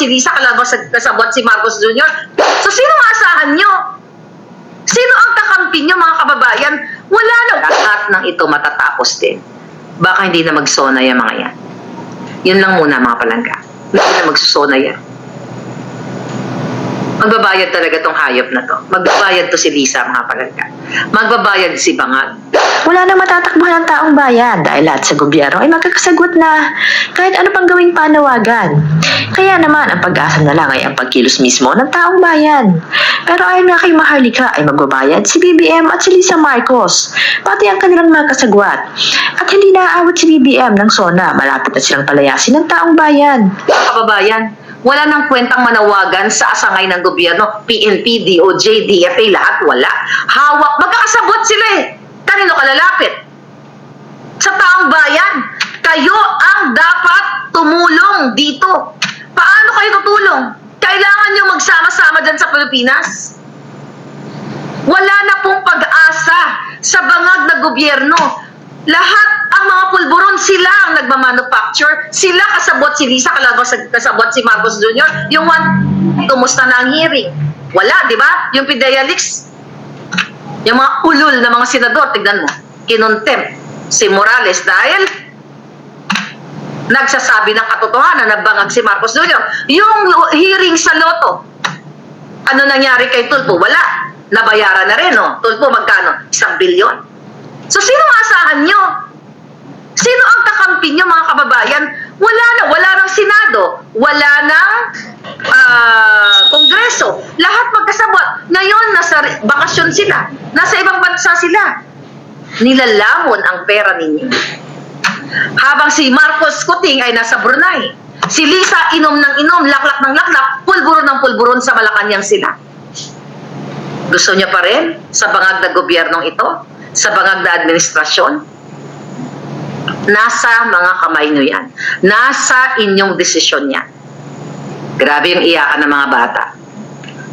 si Lisa, kalaban sa kasabot si Marcos Jr. So, sino ang asahan nyo? Sino ang kakampi nyo, mga kababayan? Wala na. Lahat ng ito matatapos din. Baka hindi na magsona yung mga yan. Yun lang muna, mga palangga. Hindi na magsusona yan. Magbabayad talaga tong hayop na to. Magbabayad to si Lisa, mga palangga. Magbabayad si Bangag. Wala na matatakbuhan ng taong bayan dahil lahat sa gobyerno ay magkakasagot na kahit ano pang gawing panawagan. Kaya naman ang pag-asa na lang ay ang pagkilos mismo ng taong bayan. Pero ayon nga kay Maharlika ay magbabayad si BBM at si Lisa Marcos, pati ang kanilang mga kasagwat. At hindi naaawat si BBM ng SONA, malapit na silang palayasin ng taong bayan. Kababayan, wala nang kwentang manawagan sa asangay ng gobyerno, PNP, DOJ, DFA, lahat wala. Hawak, magkakasabot sila eh. Kanino ka lalapit? Sa taong bayan. Kayo ang dapat tumulong dito. Paano kayo tutulong? Kailangan nyo magsama-sama dyan sa Pilipinas. Wala na pong pag-asa sa bangag na gobyerno. Lahat ang mga pulburon, sila ang nagmamanufacture. Sila kasabot si Lisa, kasabot si Marcos Jr. Yung one, kumusta na ang hearing? Wala, di ba? Yung Pidayalix, yung mga ulul na mga senador, tignan mo, kinuntem si Morales dahil nagsasabi ng katotohanan na bangag si Marcos Jr. Yung hearing sa Loto, ano nangyari kay Tulpo? Wala. Nabayaran na rin, no? Tulpo, magkano? Isang bilyon. So, sino ang asahan nyo? Sino ang kakampi nyo, mga kababayan? Wala na. Wala ng Senado. Wala ng ah, Kongreso. Lahat magkasabot. Ngayon, nasa bakasyon sila. Nasa ibang bansa sila. Nilalamon ang pera ninyo. Habang si Marcos Kuting ay nasa Brunei. Si Lisa inom ng inom, laklak ng laklak, pulburon ng pulburon sa Malacanang sila. Gusto niya pa rin sa bangag na gobyernong ito? Sa bangag na administrasyon? Nasa mga kamay niyo yan. Nasa inyong desisyon yan. Grabe yung iyakan ng mga bata.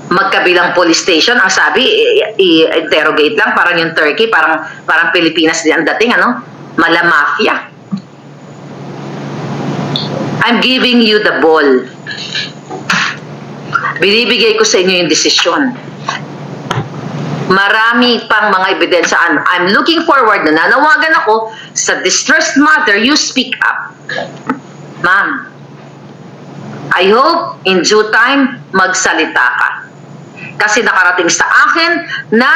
Magkabilang police station, ang sabi, i- i- interrogate lang, parang yung Turkey, parang, parang Pilipinas din ang dating, ano? Mala mafia. I'm giving you the ball. Binibigay ko sa inyo yung desisyon. Marami pang mga ebidensya. I'm, I'm looking forward na nanawagan ako sa distressed mother, you speak up. Ma'am, I hope in due time magsalita ka. Kasi nakarating sa akin na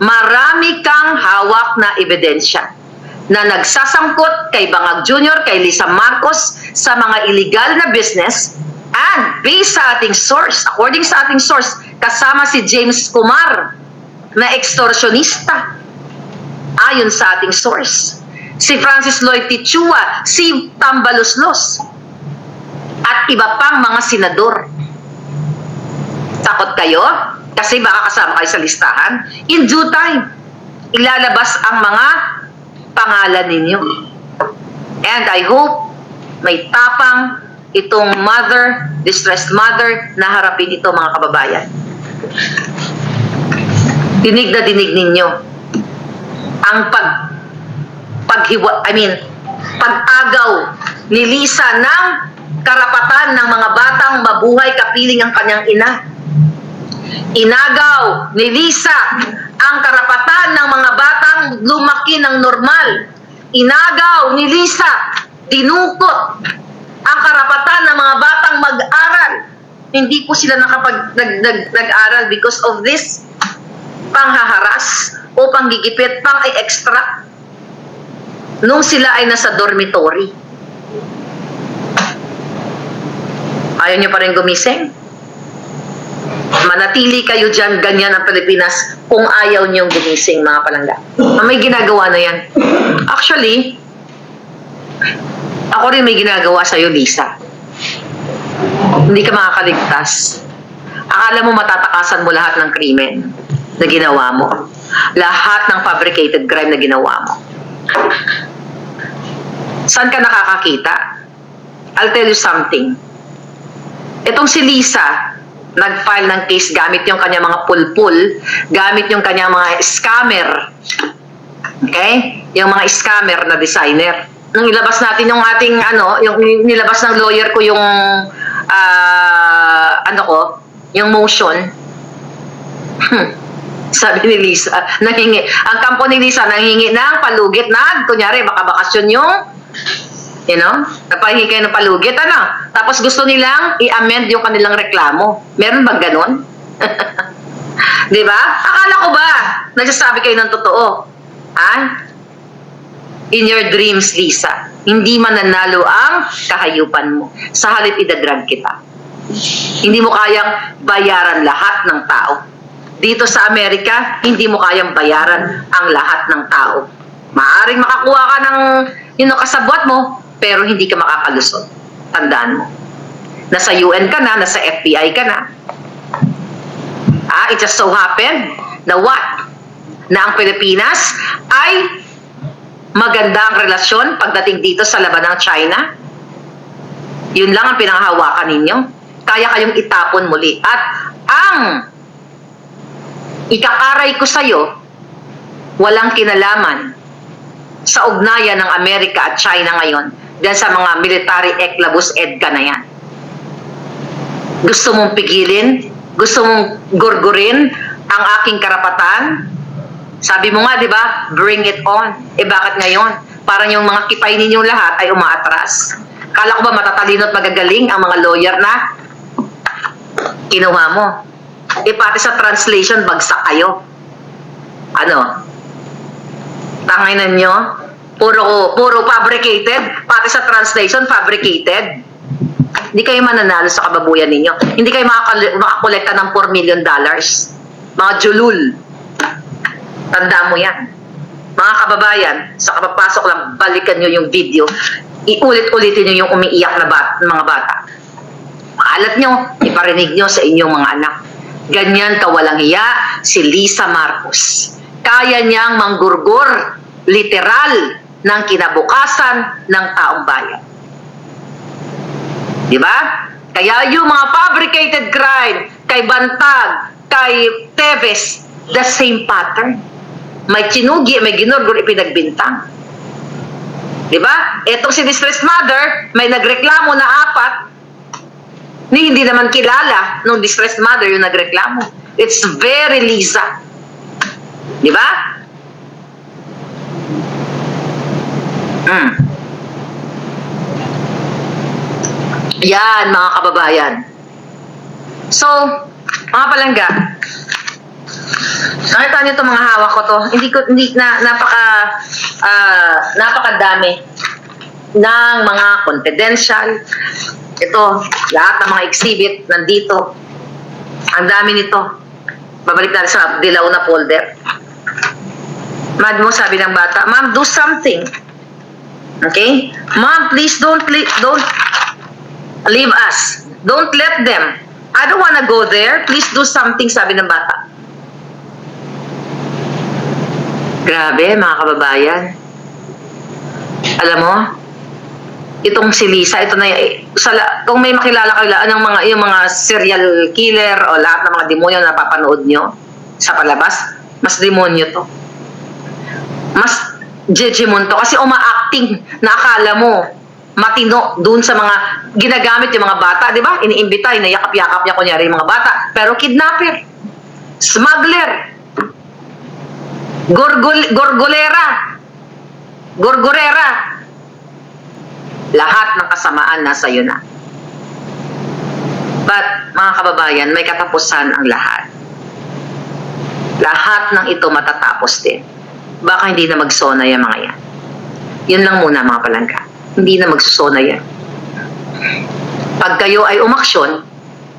marami kang hawak na ebidensya na nagsasangkot kay Bangag Jr., kay Lisa Marcos sa mga illegal na business and based sa ating source, according sa ating source, kasama si James Kumar na extortionista ayon sa ating source. Si Francis Lloyd Tichua, si Tambaloslos, at iba pang mga senador. Takot kayo? Kasi baka kasama kayo sa listahan. In due time, ilalabas ang mga pangalan ninyo. And I hope may tapang itong mother, distressed mother, na harapin ito mga kababayan. Dinig na dinig ninyo ang pag paghiwa, I mean, pag-agaw ni Lisa ng karapatan ng mga batang mabuhay kapiling ang kanyang ina. Inagaw ni Lisa ang karapatan ng mga batang lumaki ng normal. Inagaw ni Lisa, dinukot ang karapatan ng mga batang mag-aral. Hindi po sila nakapag nag, nag, nag-aral because of this panghaharas o panggigipit, pang-extra nung sila ay nasa dormitory. Ayaw niyo pa rin gumising? Manatili kayo dyan, ganyan ang Pilipinas kung ayaw niyong gumising, mga palangga. Ah, May ginagawa na yan. Actually, ako rin may ginagawa sa'yo, Lisa. Hindi ka makakaligtas. Akala mo matatakasan mo lahat ng krimen na ginawa mo. Lahat ng fabricated crime na ginawa mo. Saan ka nakakakita? I'll tell you something. Itong si Lisa, nag-file ng case gamit yung kanya mga pulpul, gamit yung kanya mga scammer. Okay? Yung mga scammer na designer. Nung ilabas natin yung ating ano, yung nilabas ng lawyer ko yung ah ko, yung motion, hmm, sabi ni Lisa, nanghingi, ang kampo ni Lisa nanghingi ng palugit na, kunyari, baka yung, you know, napahingi kayo ng palugit, ano? Tapos gusto nilang i-amend yung kanilang reklamo. Meron bang ganun? Di ba? Akala ko ba, nagsasabi kayo ng totoo? Ha? In your dreams, Lisa, hindi mananalo ang kahayupan mo. Sa halip idadrag kita. Hindi mo kayang bayaran lahat ng tao. Dito sa Amerika, hindi mo kayang bayaran ang lahat ng tao. Maaring makakuha ka ng yun, kasabwat mo, pero hindi ka makakalusot. Tandaan mo. Nasa UN ka na, nasa FBI ka na. Ah, it just so happened na what? Na ang Pilipinas ay maganda ang relasyon pagdating dito sa laban ng China? Yun lang ang pinanghahawakan ninyo. Kaya kayong itapon muli. At ang ikakaray ko sa'yo, walang kinalaman sa ugnayan ng Amerika at China ngayon dahil sa mga military eklabus edka na yan. Gusto mong pigilin? Gusto mong gurgurin ang aking karapatan? Sabi mo nga, di ba? Bring it on. Eh bakit ngayon? Parang yung mga kipay ninyong lahat ay umaatras. Kala ko ba matatalino at magagaling ang mga lawyer na kinuha mo? Eh pati sa translation, bagsak kayo. Ano? Tanginan nyo? Puro, puro fabricated? Pati sa translation, fabricated? Hindi kayo mananalo sa kababuyan ninyo. Hindi kayo makakolekta ng 4 million dollars. Mga julul. Tanda mo yan. Mga kababayan, sa kapapasok lang, balikan nyo yung video. Iulit-ulitin nyo yung umiiyak na bat- mga bata. Maalat nyo, iparinig nyo sa inyong mga anak. Ganyan kawalang hiya si Lisa Marcos. Kaya niyang manggurgur, literal, ng kinabukasan ng taong bayan. Di ba? Kaya yung mga fabricated crime, kay Bantag, kay Teves, the same pattern. May chinugi, may ginurgur, ipinagbintang. Di ba? Etong si distressed mother, may nagreklamo na apat, ni hindi naman kilala nung distressed mother yung nagreklamo. It's very Lisa. Di ba? Hmm. Yan, mga kababayan. So, mga palangga, nakita niyo itong mga hawak ko to, hindi ko, hindi, na, napaka, ah, napakadami ng mga confidential. Ito, lahat ng mga exhibit nandito. Ang dami nito. Babalik natin sa dilaw na folder. Mad mo, sabi ng bata, Ma'am, do something. Okay? Ma'am, please don't, don't leave us. Don't let them. I don't wanna go there. Please do something, sabi ng bata. Grabe, mga kababayan. Alam mo, itong si Lisa, ito na sa, kung may makilala kayo ng mga yung mga serial killer o lahat ng mga demonyo na napapanood nyo sa palabas, mas demonyo to. Mas jejemon to kasi uma-acting na akala mo matino dun sa mga ginagamit yung mga bata, di ba? Iniimbita, inayakap-yakap niya kunyari yung mga bata. Pero kidnapper, smuggler, gorgol, gorgolera, gorgorera, kasamaan nasa iyo na. But, mga kababayan, may katapusan ang lahat. Lahat ng ito matatapos din. Baka hindi na magsona yung mga yan. Yun lang muna mga palangga. Hindi na magsusona yan. Pag kayo ay umaksyon,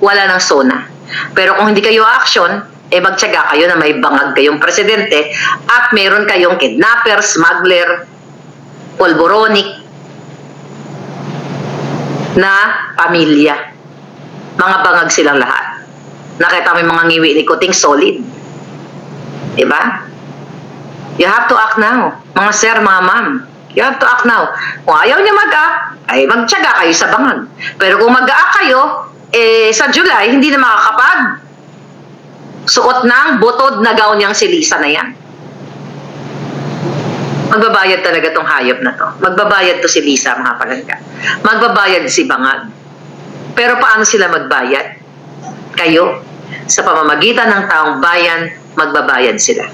wala nang sona. Pero kung hindi kayo aksyon, eh magtyaga kayo na may bangag kayong presidente at meron kayong kidnapper, smuggler, polboronic na pamilya. Mga bangag silang lahat. Nakita mo yung mga ngiwi ni Kuting solid. Diba? You have to act now. Mga sir, mga ma'am. You have to act now. Kung ayaw niya mag-act, ay magtyaga kayo sa bangag. Pero kung mag-act kayo, eh, sa July, hindi na makakapag suot ng butod na gown niyang si Lisa na yan. Magbabayad talaga tong hayop na to. Magbabayad to si Lisa, mga palangga. Magbabayad si Bangag. Pero paano sila magbayad? kayo, sa pamamagitan ng taong bayan, magbabayad sila.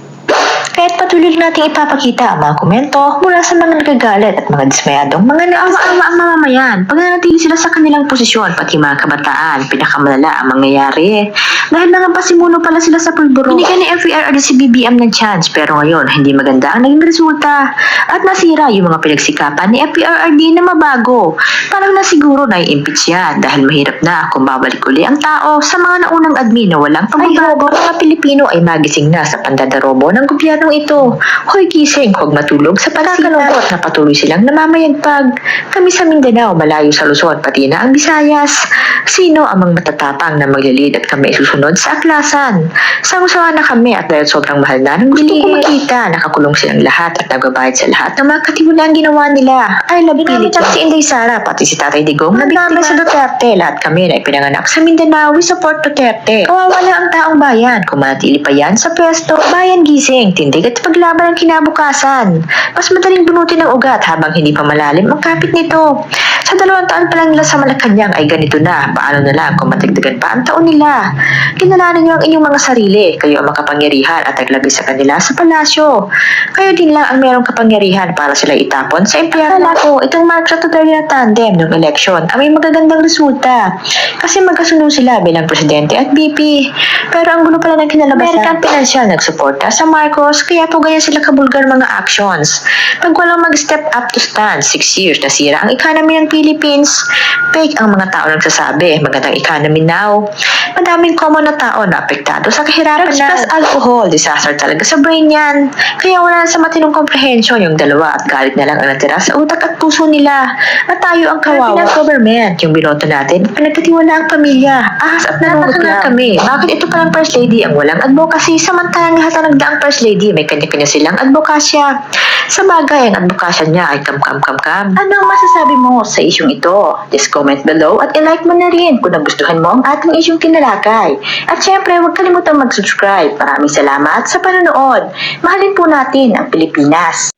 Kaya't patuloy nating ipapakita ang mga komento mula sa mga nagagalit at mga dismayadong mga naawa-awa ang mamamayan. Pag nanatili sila sa kanilang posisyon, pati mga kabataan, pinakamalala ang mangyayari. Dahil mga pasimuno pala sila sa pulburo. Binigyan ni FERRD si BBM ng chance pero ngayon hindi maganda ang naging resulta. At nasira yung mga pinagsikapan ni FERRD na mabago. Parang na siguro na impeach yan dahil mahirap na kung babalik uli ang tao sa mga naunang admin na walang pagbabago. Ang mga Pilipino ay magising na sa pandadarobo ng gobyernong ito. Hoy gising, huwag matulog sa pagkakalungkot na patuloy silang namamayagpag. Kami sa Mindanao, malayo sa Luzon, pati na ang Visayas. Sino ang mga matatapang na maglilid at kami susunod sa aklasan? Samusawa na kami at dahil sobrang mahal na ng gusto ko makita, nakakulong silang lahat at nagbabayad sa lahat ng mga katiwalaan ginawa nila. I love Pilipinas. si Inday Sara, pati si Tatay Digong, na biktima sa Duterte. Lahat kami na ipinanganak sa Mindanao, we support Duterte. Kawawa na ang taong bayan. Kung manatili pa yan sa pwesto, bayan gising, tindig at paglaban ang kinabukasan. Mas madaling bunutin ng ugat habang hindi pa malalim ang kapit nito. Sa dalawang taon pa lang nila sa Malacanang ay ganito na. Paano na lang kung matagdagan pa ang taon nila? Kinalanan niyo ang inyong mga sarili. Kayo ang makapangyarihan at naglabi sa kanila sa palasyo. Kayo din lang ang merong kapangyarihan para sila itapon sa impyerno. Akala ko, itong at Duterte na tandem ng eleksyon ay may magagandang resulta. Kasi magkasundo sila bilang presidente at VP. Pero ang gulo pala ng kinalabasan. American Financial nagsuporta sa Marcos kaya po ganyan sila kabulgar mga actions. Pag walang mag-step up to stand, 6 years nasira ang economy ng Philippines. Fake ang mga tao nagsasabi, magandang economy now. Madaming common na tao na apektado sa kahirapan na. Plus alcohol, disaster talaga sa brain yan. Kaya wala na sa matinong comprehension yung dalawa at galit na lang ang natira sa utak at puso nila. At tayo ang kawawa. Kaya government, yung binoto natin, pinagkatiwala ang pamilya. Ahas at nanunod na kami. Bakit ito palang first lady ang walang advocacy samantalang lahat ng nagdaang first lady may kanya-kanya silang advokasya. Sa bagay, ang advokasya niya ay kam-kam-kam-kam. Ano ang masasabi mo sa isyong ito? Just comment below at i-like mo na rin kung nagustuhan mo ang ating isyong kinalakay. At syempre, huwag kalimutang mag-subscribe. Maraming salamat sa panonood. Mahalin po natin ang Pilipinas.